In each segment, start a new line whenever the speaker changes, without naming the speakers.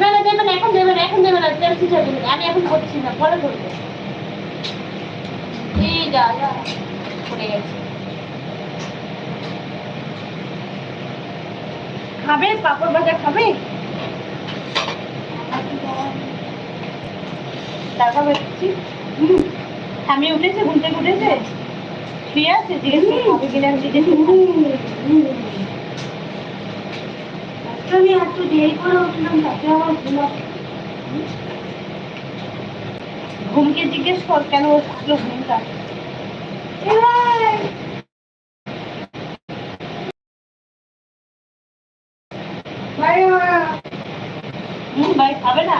না না দেবেন এখন দেবেন এখন দেবেন না তেল আমি এখন করছি না পরে করব
খাবে পাপড় ভাজা খাবে আমি উঠেছে থেকে উঠেছে শুয়ে আছে, জিজ্ঞেস করে খাবে কিনা আমি জিজ্ঞেস দেরি করে উঠলাম, তাতে আমার ঘুম ঘুমকে জিজ্ঞেস কর কেন থাকল ঘুমটা খাবে না?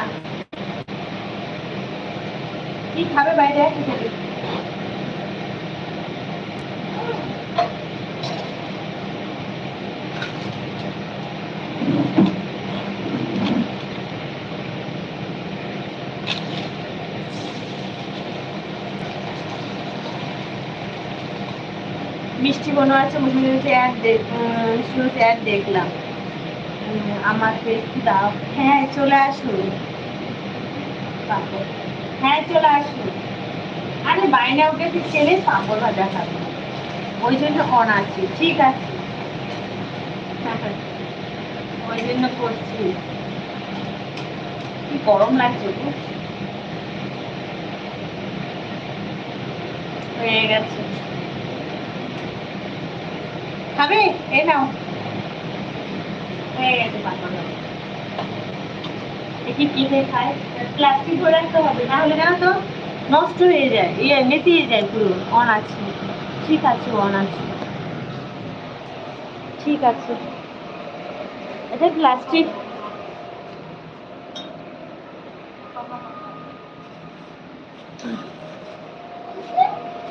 কি খাবে বাইরে? খেতে মিষ্টি বোনও আছে মুসলিম অ্যাড দেখ মিষ্টি অ্যাড দেখলাম। আমাকে একটু দাও। হ্যাঁ চলে আসুন হ্যাঁ চলে আসুন আরে, বাইনা ওকে তুই ছেলে পাঁপড় ভাজা খাবে ওই জন্য অন আছে। ঠিক আছে। ওই জন্য করছি। কি গরম লাগছে গো। হয়ে গেছে। খাবে খায় প্লাস্টিক ধরে হবে না হলে নষ্ট হয়ে যায় ইয়ে যায় পুরো ঠিক আছে অন ঠিক আছে এটা প্লাস্টিক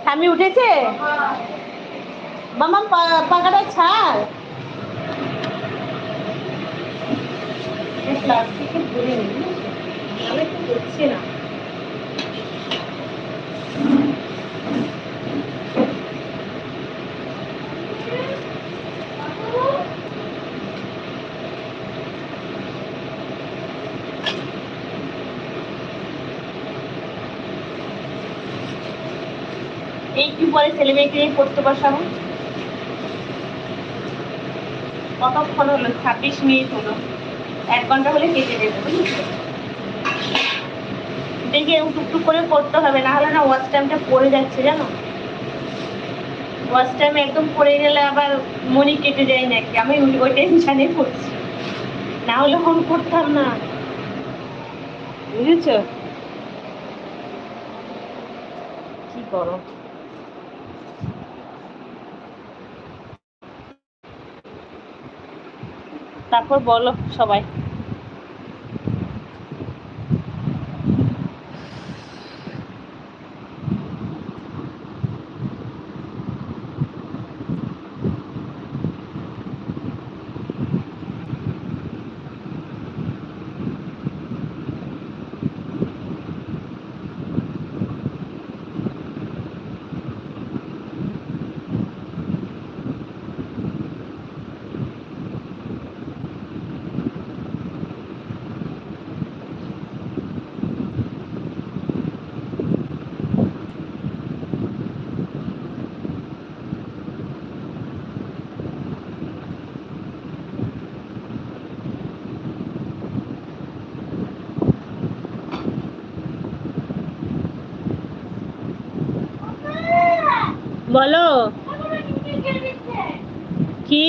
স্বামী উঠেছে মামা পা- পাখাটা ছাড়। না এই কি পরে ছেলে মেয়েকে পড়তে বসাবো কতক্ষণ হলো? ছাব্বিশ মিনিট হলো। এক ঘণ্টা হলে কেটে দেবে বুঝেছ? দেখি টুকটুক করে করতে হবে, না হলে না ওয়াচ টাইমটা পড়ে যাচ্ছে, জানো? ওয়াচ টাইম একদম পড়ে গেলে আবার মনি কেটে যায় নাকি? আমি ওই- টেনশানে পড়ছি। না হলে ফোন করতাম না। বুঝেছ? কি করো? তারপর বলো সবাই। বলো। কি?